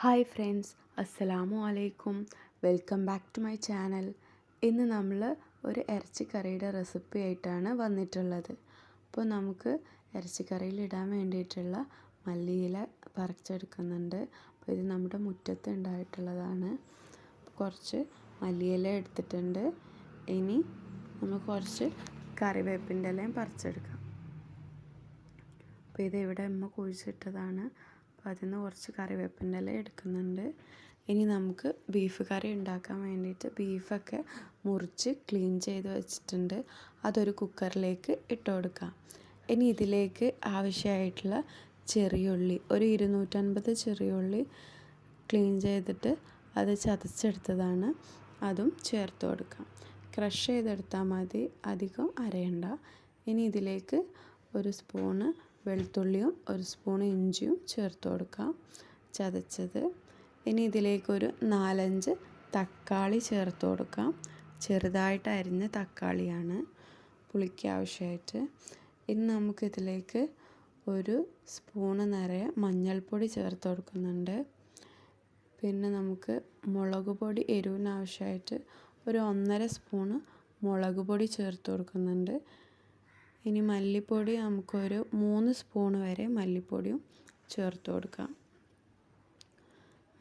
Hi friends അസ്സലാമു അലൈക്കും. Welcome back to my channel. ഇന്ന് നമ്മൾ ഒരു ഇറച്ചിക്കറിയുടെ റെസിപ്പി ആയിട്ടാണ് വന്നിട്ടുള്ളത്. അപ്പോൾ നമുക്ക് ഇറച്ചിക്കറിയിൽ ഇടാൻ വേണ്ടിയിട്ടുള്ള മല്ലിയില പറിച്ചെടുക്കുന്നുണ്ട്. അപ്പോൾ ഇത് നമ്മുടെ മുറ്റത്ത് ഉണ്ടായിട്ടുള്ളതാണ്. കുറച്ച് മല്ലിയില എടുത്തിട്ടുണ്ട്. ഇനി നമ്മൾ കുറച്ച് കറിവേപ്പിന്റെ ഇലയും പറിച്ചെടുക്കാം. അപ്പോൾ ഇത് ഇവിടെ അമ്മ കുഴിച്ചിട്ടതാണ്. അപ്പോൾ അതിൽ നിന്ന് കുറച്ച് കറിവേപ്പിന്റെ ഇല എടുക്കുന്നുണ്ട്. ഇനി നമുക്ക് ബീഫ് കറി ഉണ്ടാക്കാൻ വേണ്ടിയിട്ട് ബീഫൊക്കെ മുറിച്ച് ക്ലീൻ ചെയ്ത് വെച്ചിട്ടുണ്ട്. അതൊരു കുക്കറിലേക്ക് ഇട്ട് കൊടുക്കാം. ഇനി ഇതിലേക്ക് ആവശ്യമായിട്ടുള്ള ചെറിയുള്ളി ഒരു ഇരുന്നൂറ്റൻപത് ചെറിയുള്ളി ക്ലീൻ ചെയ്തിട്ട് അത് ചതച്ചെടുത്തതാണ്. അതും ചേർത്ത് കൊടുക്കാം. ക്രഷ് ചെയ്തെടുത്താൽ മതി. അധികം അരയണ്ട. ഇനി ഇതിലേക്ക് ഒരു സ്പൂണ് വെളുത്തുള്ളിയും ഒരു സ്പൂൺ ഇഞ്ചിയും ചേർത്ത് കൊടുക്കാം ചതച്ചത്. ഇനി ഇതിലേക്കൊരു നാലഞ്ച് തക്കാളി ചേർത്ത് കൊടുക്കാം ചെറുതായിട്ട് അരിഞ്ഞ തക്കാളിയാണ് പുളിക്ക് ആവശ്യമായിട്ട്. ഇനി നമുക്കിതിലേക്ക് ഒരു സ്പൂണ് നിറയെ മഞ്ഞൾപ്പൊടി ചേർത്ത് കൊടുക്കുന്നുണ്ട്. പിന്നെ നമുക്ക് മുളക് പൊടി എരിവിനാവശ്യമായിട്ട് ഒരു ഒന്നര സ്പൂണ് മുളക് പൊടി ചേർത്ത് കൊടുക്കുന്നുണ്ട്. ഇനി മല്ലിപ്പൊടി നമുക്കൊരു മൂന്ന് സ്പൂൺ വരെ മല്ലിപ്പൊടിയും ചേർത്ത് കൊടുക്കാം.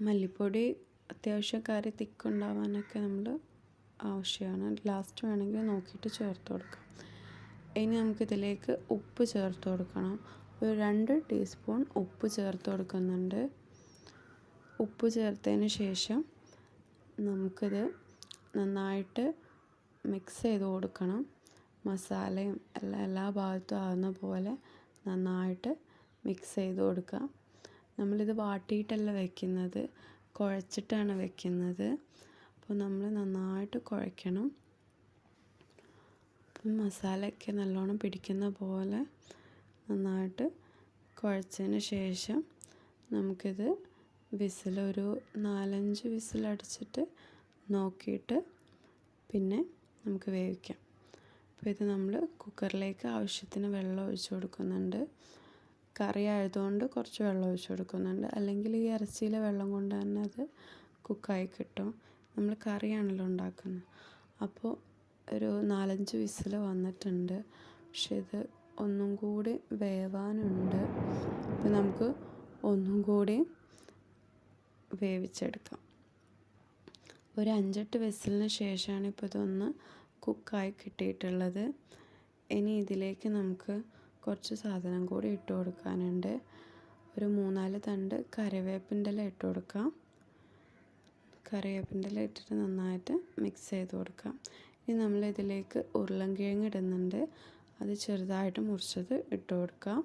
മല്ലിപ്പൊടി അത്യാവശ്യം കറി തിക്കുണ്ടാവാനൊക്കെ നമ്മൾ ആവശ്യമാണ്. ലാസ്റ്റ് വേണമെങ്കിൽ നോക്കിയിട്ട് ചേർത്ത് കൊടുക്കാം. ഇനി നമുക്കിതിലേക്ക് ഉപ്പ് ചേർത്ത് കൊടുക്കണം. ഒരു രണ്ട് ടീസ്പൂൺ ഉപ്പ് ചേർത്ത് കൊടുക്കുന്നുണ്ട്. ഉപ്പ് ചേർത്തതിന് ശേഷം നമുക്കിത് നന്നായിട്ട് മിക്സ് ചെയ്ത് കൊടുക്കണം. മസാലയും എല്ലാം എല്ലാ ഭാഗത്തും ആകുന്ന പോലെ നന്നായിട്ട് മിക്സ് ചെയ്ത് കൊടുക്കുക. നമ്മളിത് വാട്ടിയിട്ടല്ല വെക്കുന്നത് കുഴച്ചിട്ടാണ് വെക്കുന്നത്. അപ്പോൾ നമ്മൾ നന്നായിട്ട് കുഴയ്ക്കണം. അപ്പം മസാലയൊക്കെ നല്ലോണം പിടിക്കുന്ന പോലെ നന്നായിട്ട് കുഴച്ചതിന് ശേഷം നമുക്കിത് വിസിലൊരു നാലഞ്ച് വിസിലടിച്ചിട്ട് നോക്കിയിട്ട് പിന്നെ നമുക്ക് വേവിക്കാം. അപ്പോൾ ഇത് നമ്മൾ കുക്കറിലേക്ക് ആവശ്യത്തിന് വെള്ളം ഒഴിച്ചു കൊടുക്കുന്നുണ്ട്. കറി ആയതുകൊണ്ട് കുറച്ച് വെള്ളം ഒഴിച്ചു കൊടുക്കുന്നുണ്ട്. അല്ലെങ്കിൽ ഈ ഇറച്ചിയിലെ വെള്ളം കൊണ്ട് തന്നെ അത് കുക്കായി കിട്ടും. നമ്മൾ കറിയാണല്ലോ ഉണ്ടാക്കുന്നത്. അപ്പോൾ ഒരു നാലഞ്ച് വിസിൽ വന്നിട്ടുണ്ട്. പക്ഷെ ഇത് ഒന്നും കൂടി വേവാനുണ്ട്. അപ്പോൾ നമുക്ക് ഒന്നും കൂടി വേവിച്ചെടുക്കാം. ഒരു അഞ്ചെട്ട് വിസിലിന് ശേഷമാണ് ഇപ്പോൾ ഇതൊന്ന് കുക്കായി കിട്ടിയിട്ടുള്ളത്. ഇനി ഇതിലേക്ക് നമുക്ക് കുറച്ച് സാധനം കൂടി ഇട്ട് കൊടുക്കാനുണ്ട്. ഒരു മൂന്നാൽ തണ്ട് കറിവേപ്പിന്റെ ഇല ഇട്ട് കൊടുക്കാം. കറിവേപ്പിന്റെ ഇല ഇട്ടിട്ട് നന്നായിട്ട് മിക്സ് ചെയ്ത് കൊടുക്കാം. ഇനി നമ്മൾ ഇതിലേക്ക് ഉരുളൻകിഴങ്ങ് ഇടുന്നുണ്ട്. അത് ചെറുതായിട്ട് മുറിച്ചത് ഇട്ട് കൊടുക്കാം.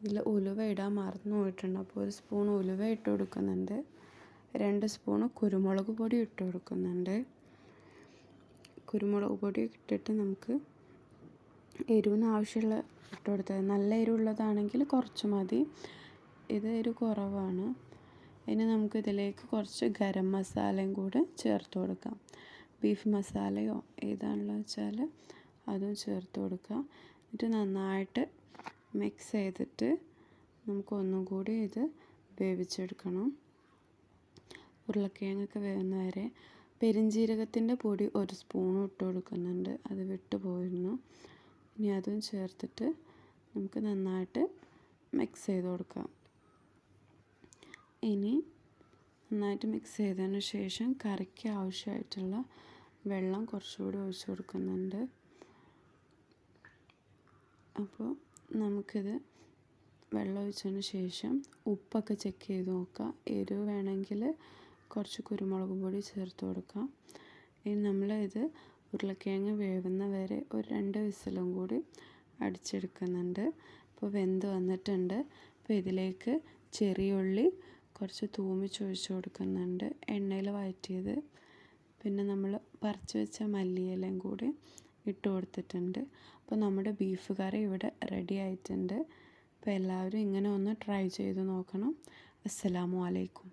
ഇതിൽ ഉലുവ ഇടാൻ മറന്നു പോയിട്ടുണ്ട്. അപ്പോൾ ഒരു സ്പൂൺ ഉലുവ ഇട്ട് കൊടുക്കുന്നുണ്ട്. രണ്ട് സ്പൂണ് കുരുമുളക് പൊടി ഇട്ട് കൊടുക്കുന്നുണ്ട്. കുരുമുളക് പൊടി ഇട്ടിട്ട് നമുക്ക് എരിവിന് ആവശ്യമുള്ള ഇട്ട് കൊടുത്താൽ നല്ല എരിവുള്ളതാണെങ്കിൽ കുറച്ച് മതി. ഇത് എരിവ് കുറവാണ്. ഇനി നമുക്ക് ഇതിലേക്ക് കുറച്ച് ഗരം മസാലയും കൂടെ ചേർത്ത് കൊടുക്കാം. ബീഫ് മസാലയോ ഏതാണെന്ന് വെച്ചാൽ അതും ചേർത്ത് കൊടുക്കുക എന്നിട്ട് നന്നായിട്ട് മിക്സ് ചെയ്തിട്ട് നമുക്ക് ഒന്നും കൂടി ഇത് വേവിച്ചെടുക്കണം. ഉരുളക്കിഴങ്ങൊക്കെ വേവുന്ന വരെ പെരിഞ്ജീരകത്തിന്റെ പൊടി ഒരു സ്പൂണും ഇട്ട് കൊടുക്കുന്നുണ്ട്. അത് വിട്ടു പോയിരുന്നു ഇനി അതും ചേർത്തിട്ട് നമുക്ക് നന്നായിട്ട് മിക്സ് ചെയ്ത് കൊടുക്കാം. ഇനി നന്നായിട്ട് മിക്സ് ചെയ്തതിന് ശേഷം കറിക്ക് ആവശ്യമായിട്ടുള്ള വെള്ളം കുറച്ചുകൂടി ഒഴിച്ചു കൊടുക്കുന്നുണ്ട്. അപ്പോൾ നമുക്കിത് വെള്ളം ഒഴിച്ചതിന് ശേഷം ഉപ്പൊക്കെ ചെക്ക് ചെയ്ത് നോക്കാം. എരിവ് വേണമെങ്കിൽ കുറച്ച് കുരുമുളക് പൊടി ചേർത്ത് കൊടുക്കാം. ഇനി നമ്മൾ ഇത് ഉരുളക്കിഴങ്ങ് വേവുന്ന വരെ ഒരു രണ്ട് വിസിലും കൂടി അടിച്ചെടുക്കുന്നുണ്ട്. ഇപ്പോൾ വെന്ത് വന്നിട്ടുണ്ട്. അപ്പോൾ ഇതിലേക്ക് ചെറിയ ഉള്ളി കുറച്ച് തൂമിച്ചൊഴിച്ച് കൊടുക്കുന്നുണ്ട്. എണ്ണയിൽ വഴറ്റിയത്. പിന്നെ നമ്മൾ പറിച്ച് വെച്ച മല്ലിയിലയും കൂടി ഇട്ട് കൊടുത്തിട്ടുണ്ട്. അപ്പോൾ നമ്മുടെ ബീഫ് കറി ഇവിടെ റെഡി ആയിട്ടുണ്ട്. അപ്പോൾ എല്ലാവരും ഇങ്ങനെ ഒന്ന് ട്രൈ ചെയ്ത് നോക്കണം. അസ്സലാമു അലൈക്കും.